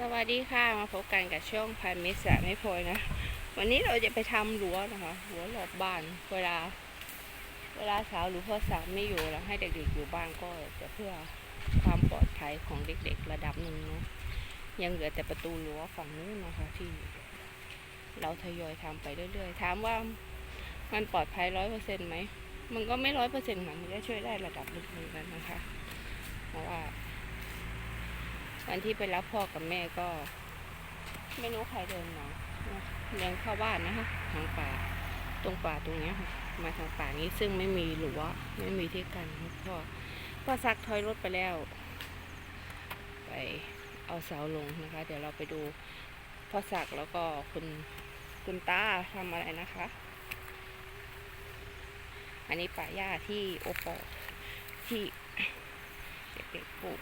สวัสดีค่ะมาพบกันกับช่องพันมิสระไม่พยนะวันนี้เราจะไปทำรั้วนะคะรั้วรอบบ้านเวลา เวลาสาวหรือพ่อสาวไม่อยู่แล้วให้เด็กๆอยู่บ้านก็จะเพื่อความปลอดภัยของเด็กๆระดับหนึ่งเนาะยังเหลือแต่ประตูรั้วฝั่งนู้นนะคะที่ เราทยอยทำไปเรื่อยๆถามว่ามันปลอดภัยร้อยเปอร์เซ็นต์ไหมมันก็ไม่ร้อยเปอร์เซ็นต์ค่ะมันก็ช่วยได้ระดับหนึ่งเหมือนกันนะคะเพราะว่า วันที่ไปรับพ่อกับแม่ก็ ไม่รู้ใครเดินมาเดินเข้าบ้านนะคะทางป่า ตรงป่าตรงเนี้ยค่ะ มาทางป่านี้ซึ่งไม่มีหรือว่าไม่มีที่กันพ่อพ่อซักถอยรถไปแล้ว ไปเอาเสาลงนะคะ เดี๋ยวเราไปดูพ่อสักแล้วก็คุณคุณตาทำอะไรนะคะ อันนี้ป่าหญ้าที่โอปอที่เด็กๆปลูก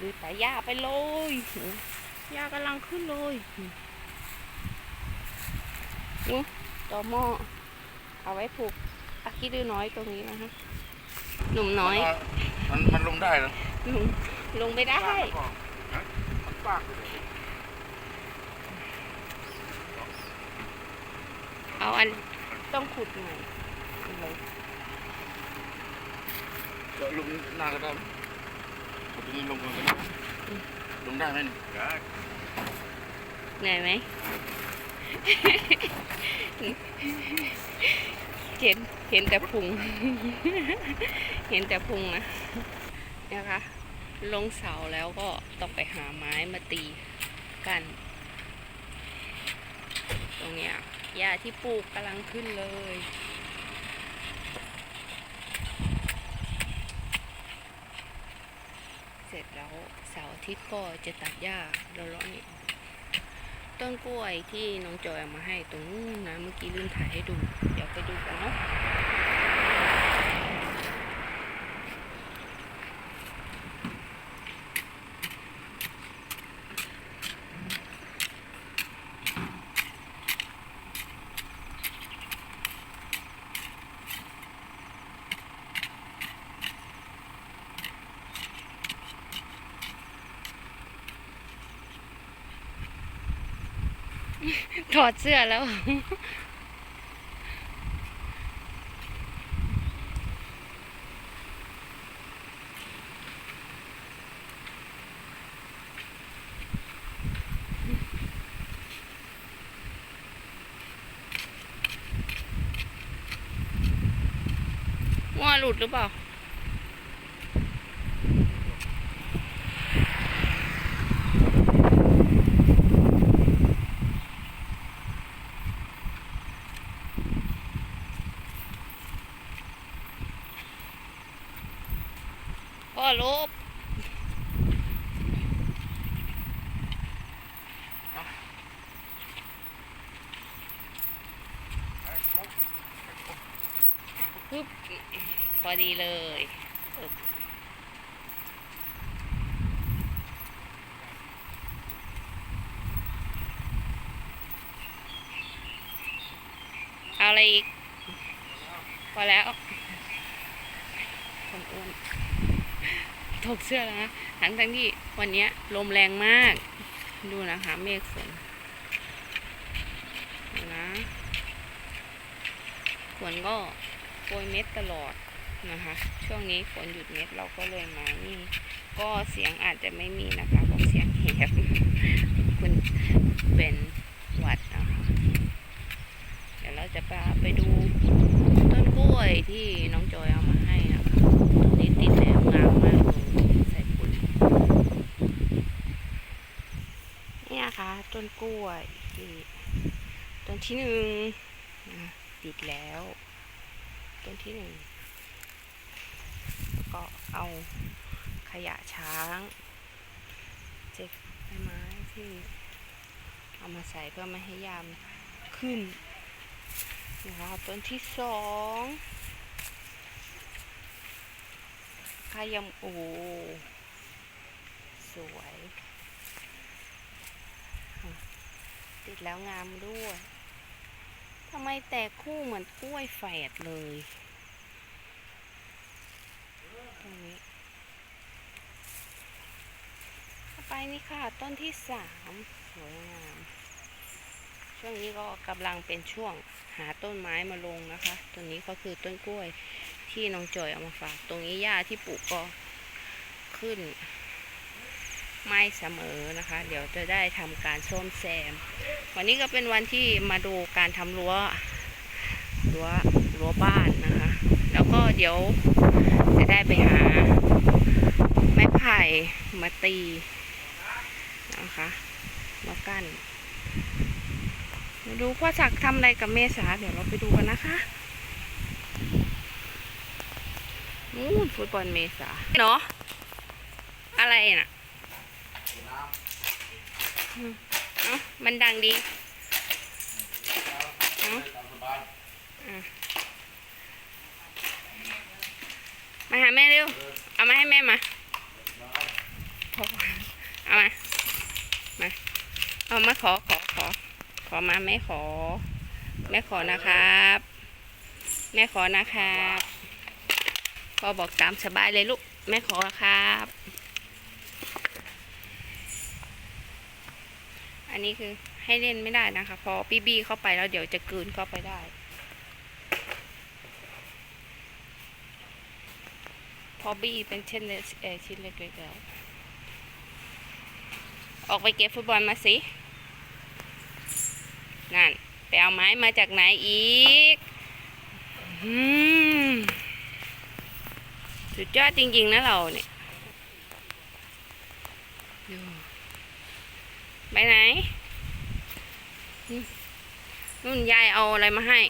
ดูแต่หญ้าไปเลยหญ้ากำลังขึ้นเลยนี่ต่อหม้อเอาไว้ผูกอาคิดื้อน้อยตรงนี้นะคะหนุ่มน้อย มันมันลงได้เหรอลงลงไม่ได้มันปากเลยเอาอันต้องขุดใหม่เลยก็ลงหน้าก็ได้ เอาตัวนี้ลงก่อนก็ได้ลงได้ไหมนี่ได้เหนื่อยไหม เห็นเห็นแต่พุง เห็นแต่พุงนะนะคะ ลงเสาแล้วก็ต้องไปหาไม้มาตีกัน ตรงเนี้ยหญ้าที่ปลูกกำลังขึ้นเลย เส ร็จแล้วเสาร์อาทิตย์ก็จะตัดหญ้าเราเลาะนี่ต้นกล้วยที่น้องจอยเอามาให้ตรงนู้นนะเมื่อกี้ลืมถ่ายให้ดู เดี๋ยวไปดูกันเนาะ ถอดเสื้อแล้ว ว่าหลุดหรือเปล่า พ่อลบปึ๊บพอดีเลยเอาอะไรอีก พอแล้วคนอ้วน ถกเสื้อแล้วนะทั้งทั้งที่วันนี้ลมแรงมาก ดูนะคะเมฆฝนนะฝนก็โปรยเม็ดตลอดนะคะ ช่วงนี้ฝนหยุดเม็ดเราก็เลยมานี่ ก็เสียงอาจจะไม่มีนะคะเพราะเสียงแหบคุณเป็นหวัดนะคะ เดี๋ยวเราจะไปไปดูต้นกล้วยที่น้องจอยเอามาให้นะคะตรงนี้ติดแล้วงามมากเลยใส่ปุ๋ยนี่นะคะ ต้นกล้วยที่ต้นที่หนึ่งติดแล้ว ต้นที่หนึ่งแล้วก็เอาขยะช้างเจ็บใบไม้ที่เอามาใส่เพื่อไม่ให้ยามขึ้นนะคะต้นที่สองขยำโอ้สวยอะ ติดแล้วงามด้วยทำไมแตกคู่เหมือนกล้วยแฝดเลยตรงนี้ต่อไปนี่ค่ะ ต้นที่สามสวยงาม ช่วงนี้ก็กำลังเป็นช่วงหาต้นไม้มาลงนะคะต้นนี้ก็คือต้นกล้วยที่น้องจอยเอามาฝาก ตรงนี้หญ้าที่ปลูกก็ขึ้น ไม่เสมอนะคะ เดี๋ยวจะได้ทำการซ่อมแซม วันนี้ก็เป็นวันที่มาดูการทำรั้วรั้วรั้วบ้านนะคะ แล้วก็เดี๋ยวจะได้ไปหา ไม้ไผ่มาตีนะคะมากั้นมาดูพ่อศักดิ์ทำอะไรกับเมษาเดี๋ยวเราไปดูกันนะคะนู่นฟุตบอลเมษาเนาะอะไรน่ะ เอ้ามันดังดีเอ้ามาหาแม่เร็ว เอามาให้แม่มา เอามา มา เอามาขอขอขอ ขอมาแม่ขอ แม่ขอนะครับ แม่ขอนะครับพ่อบอกตามสบายเลยลูก แม่ขอครับ อันนี้คือให้เล่นไม่ได้นะคะ พอปี้บี้เข้าไปแล้วเดี๋ยวจะกลืนเข้าไปได้ พอบี้เป็นเช่นเล็กเออชิ้นเล็กๆแล้วออกไปเก็บฟุตบอลมาสิ นั่น ไปเอาไม้มาจากไหนอีกอืมสุดยอดจริงๆนะเราเนี่ย ไปไหนอืมนู่นยายเอาอะไรมาให้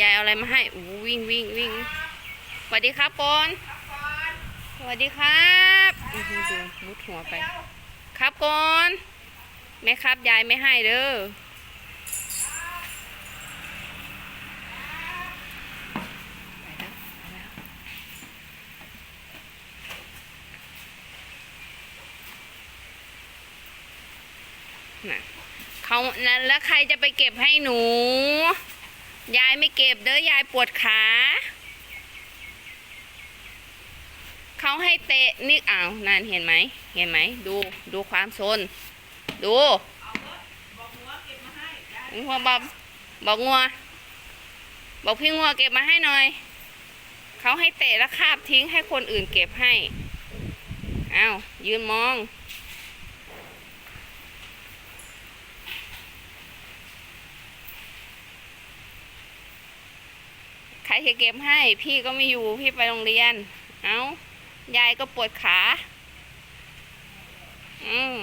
ยายเอาอะไรมาให้โอ้โหวิ่งวิ่งวิ่งสวัสดีครับปอนสวัสดีครับอื้อหือดูมุดหัวไป ครับก่อนแม่ครับยายไม่ให้เด้อ ไปแล้วไปแล้ว น่ะเขานั้นแล้วใครจะไปเก็บให้หนู ยายไม่เก็บเด้อยายปวดขาเขาให้เตะนี่อ้าวนั่นเห็นไหมเห็นไหมดูดูความโซนดูงัวบอกบอกงัวบอกพี่งัวเก็บมาให้หน่อยเขาให้เตะแล้วคาบทิ้งให้คนอื่นเก็บให้อ้าวยืนมอง ใครจะเก็บให้ พี่ก็ไม่อยู่พี่ไปโรงเรียน เอายายก็ปวดขา อืม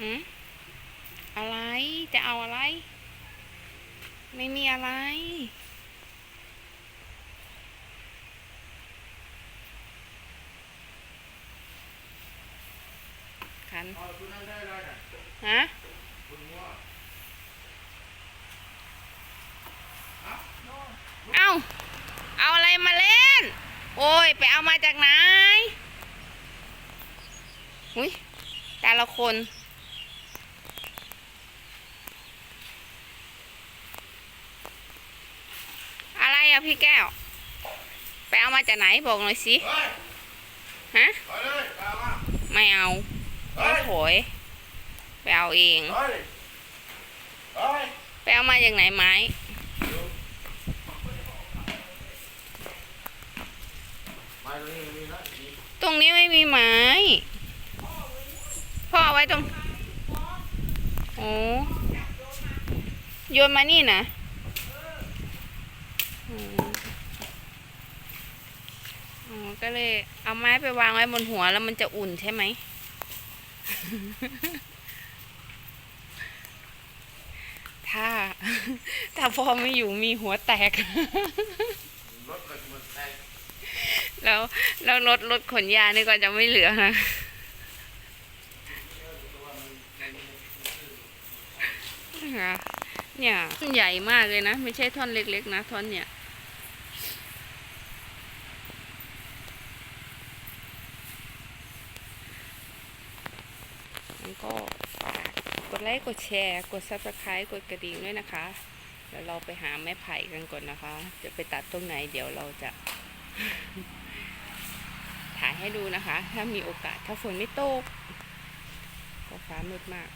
อืมอะไร จะเอาอะไร ไม่มีอะไร ขันเอาคุณนั่งได้ได้น่ะฮะเอาเอาอะไรมาเล่น โอ้ย ไปเอามาจากไหน อุ้ยแต่ละคน อะไรอะพี่แก้ว ไปเอามาจากไหนบอกหน่อยสิ ฮะ ไม่เอาเฮ้ไม่โถยไปเอาเองเฮ้ยเฮ้ยไปเอามาจากไหนไม้ตรงนี้มีนะอีกตรงนี้ไม่มีไม้ พ่อเอาไว้ตรง โอ้โยนมานี่นะอืม อ๋อก็เลยเอาไม้ไปวางไว้บนหัวแล้วมันจะอุ่นใช่ไหม ถ้า ถ้าพ่อไม่อยู่มีหัวแตก รถก็จะมันแตกแล้วแล้วรถรถขนยานี่ก็จะไม่เหลือนะ เนี่ย ใหญ่มากเลยนะ ไม่ใช่ท่อนเล็กๆนะ ท่อนเนี่ย แล้ว ก็ฝากกดไลค์กดแชร์ กด subscribe กดกระดิ่งด้วยนะคะเดี๋ยวเราไปหาแม่ไผ่กันก่อนนะคะ จะไปตัดตรงไหนเดี๋ยวเราจะถ่ายให้ดูนะคะ ถ้ามีโอกาสถ้าฝนไม่ตกก็ฟ้ามืดมาก